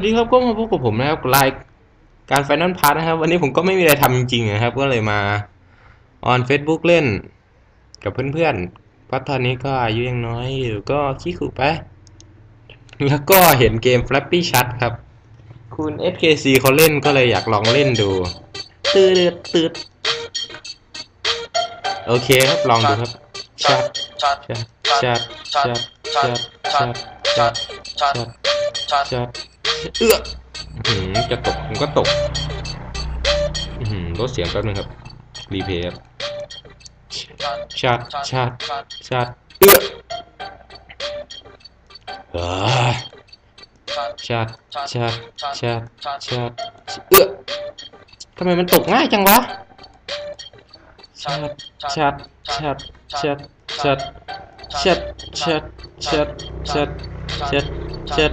สวัสดีครับก็มาพบกับผมนะครับรายการไฟนอลพาร์ทนะครับ วันนี้ผมก็ไม่มีอะไรทำจริงๆนะครับ ก็เลยมาออน Facebook เล่น กับเพื่อนๆเพราะตอนนี้ก็อายุยังน้อยอยู่ก็ขี้ขู่ไป แล้วก็เห็นเกม Flappy Chat ครับ คุณ SKC เขาเล่นก็เลยอยากลองเล่นดู ตืดตืดโอเคครับลองดูครับ Chat Chat Chat Chat Chat Chat Chat Chat Chat เอื้ ออื้อหือจะตกผมก็ตกอือหือลดเสียงแป๊บนึงครับ รีเพย์ครับชัดชัดชัดเอื้ออ่าชัดชัดชัดชัดเอื้อทำไมมันตกง่ายจังวะชัดชัดชัดชัดชัดชัดชัดชัดชัดชัดชัด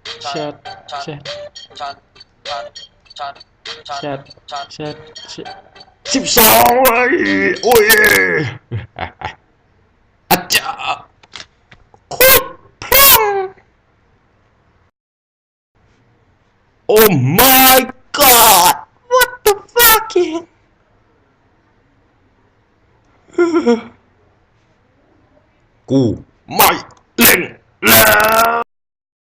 ชัดชัดชัดสิบสองเลยโอ้ยอาจารย์โคตรพลัง Oh my god what the fucking กูไม่เล่นแล้ว